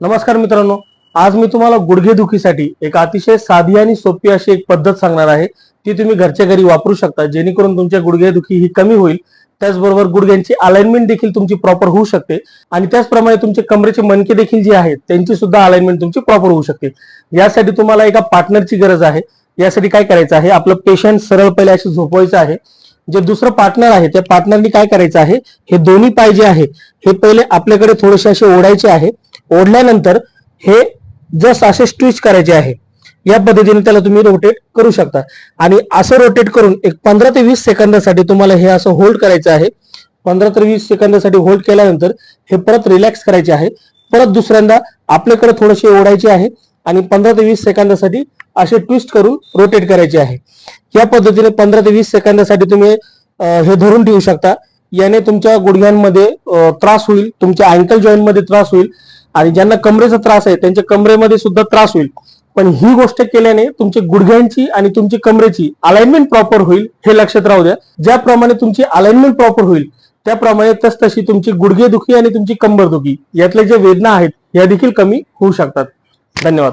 नमस्कार मित्रांनो आज मी तुम्हाला गुडघेदुखीसाठी एक अतिशय साधी आणि सोपी अशी एक पद्धत सांगणार आहे. ती तुम्ही घरच्या घरी वापरू शकता जेणेकरून तुमच्या गुडघेदुखी ही कमी होईल. त्याचबरोबर गुडघ्यांची अलाइनमेंट देखील तुमची प्रॉपर होऊ शकते. आणि त्याचप्रमाणे तुमचे कमरेचे मनके देखील जे आहेत त्यांची सुद्धा अलाइनमेंट तुमची प्रॉपर होऊ शकते. यासाठी तुम्हाला एका पार्टनरची गरज आहे. यासाठी काय करायचं आहे? आपलं पेशंट सरळ पहिले असे झोपवायचं आहे. जे दुसरं पार्टनर आहे त्या पार्टनरनी काय करायचं आहे? हे दोन्ही पाय जे आहे हे पहिले आपल्याकडे थोडेसे असे ओढायचे आहे. ओढल्यानंतर हे जस्ट असे स्ट्विच करायचे आहे या पद्धतीने त्याला तुम्ही रोटेट करू शकता. आणि असं रोटेट करून एक पंधरा ते वीस सेकंदासाठी तुम्हाला हे असं होल्ड करायचं आहे. पंधरा ते वीस सेकंदासाठी होल्ड केल्यानंतर हे परत रिलॅक्स करायचे आहे. परत दुसऱ्यांदा आपल्याकडे थोडेसे ओढायचे आहे आणि पंधरा ते वीस सेकंदासाठी असे ट्विस्ट करून रोटेट करायचे आहे. या पद्धतीने पंधरा ते वीस सेकंदासाठी तुम्ही हे धरून ठेवू शकता. याने तुमच्या गुडघ्यांमध्ये त्रास होईल तुमच्या अँकल जॉईंटमध्ये त्रास होईल. आणि ज्यांना कमरेचा त्रास आहे त्यांच्या कमरेमध्ये सुद्धा त्रास होईल. पण ही गोष्ट केल्याने तुमची गुडघ्यांची आणि तुमची कमरेची अलाइनमेंट प्रॉपर होईल हे लक्षात राहू द्या. ज्याप्रमाणे तुमची अलाइनमेंट प्रॉपर होईल त्याप्रमाणे तस तशी तुमची गुडघे दुखी आणि तुमची कंबर दुखी यातल्या ज्या वेदना आहेत या देखील कमी होऊ शकतात. धन्यवाद.